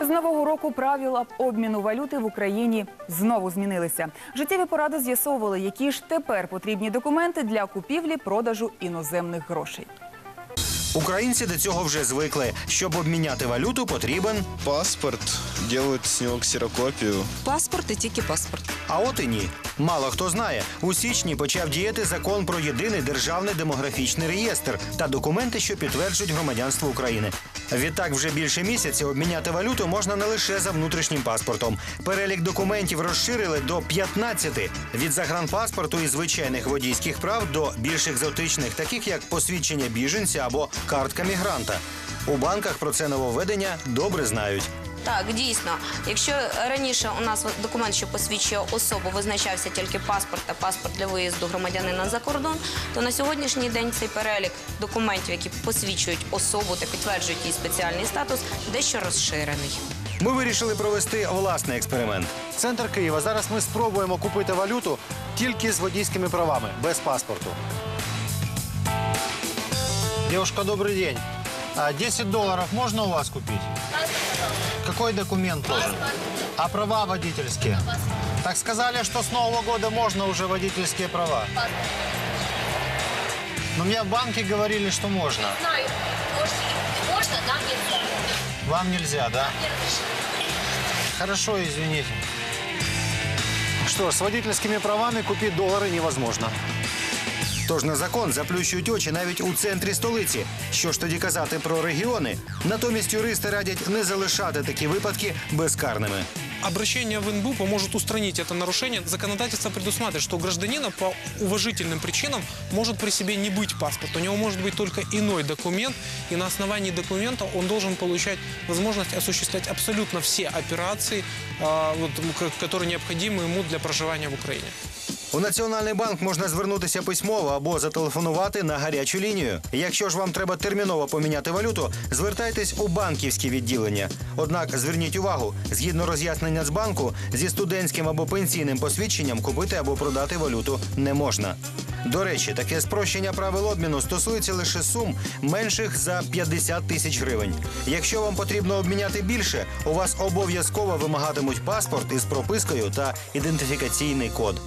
З нового року правила обміну валюти в Україні знову змінилися. Життєві поради з'ясовували, які ж тепер потрібні документи для купівлі продажу іноземних грошей. Українці до цього вже звикли. Щоб обміняти валюту, потрібен. Паспорт, делают с него ксерокопию. Паспорт і тільки паспорт. А от і ні. Мало хто знає. У січні почав діяти закон про єдиний державний демографічний реєстр та документи, що підтверджують громадянство України. Відтак, вже більше місяця обміняти валюту можна не лише за внутрішнім паспортом. Перелік документів розширили до 15. від загранпаспорту і звичайних водійських прав до більш екзотичних, таких як посвідчення біженця або картка мігранта. У банках про це нововведення добре знають. Так, дійсно. Якщо раніше у нас документ, що посвідчує особу, визначався тільки паспорт та паспорт для виїзду громадянина за кордон, то на сьогоднішній день цей перелік документів, які посвідчують особу та підтверджують її спеціальний статус, дещо розширений. Ми вирішили провести власний експеримент. Центр Києва. Зараз ми спробуємо купити валюту тільки з водійськими правами, без паспорту. Девушка, добрый день. А 10 долларов можно у вас купить? Какой документ нужен? А права водительские? Так сказали, что с Нового года можно уже водительские права. Но мне в банке говорили, что можно. можно, нам нельзя. Вам нельзя, да? Хорошо, извините. Что ж, с водительскими правами купить доллары невозможно. Тож на закон заплющують очі навіть у центрі столиці. Що ж тоді казати про регіони? Натомість юристи радять не залишати такі випадки безкарними. Обращение в НБУ поможет устранить это нарушение. Законодательство предусматривает, что у гражданина по уважительным причинам может при себе не быть паспорта. У него может быть только иной документ, и на основании документа он должен получать возможность осуществлять абсолютно все операции, а, вот, м, к- которые необходимы ему для проживания в Украине. У Національний банк можна звернутися письмово або зателефонувати на гарячу лінію. Якщо ж вам треба терміново поміняти валюту, звертайтесь у банківські відділення. Однак зверніть увагу, згідно роз'яснення з банку, зі студентським або пенсійним посвідченням купити або продати валюту не можна. До речі, таке спрощення правил обміну стосується лише сум менших за 50 тисяч гривень. Якщо вам потрібно обміняти більше, у вас обов'язково вимагатимуть паспорт із пропискою та ідентифікаційний код.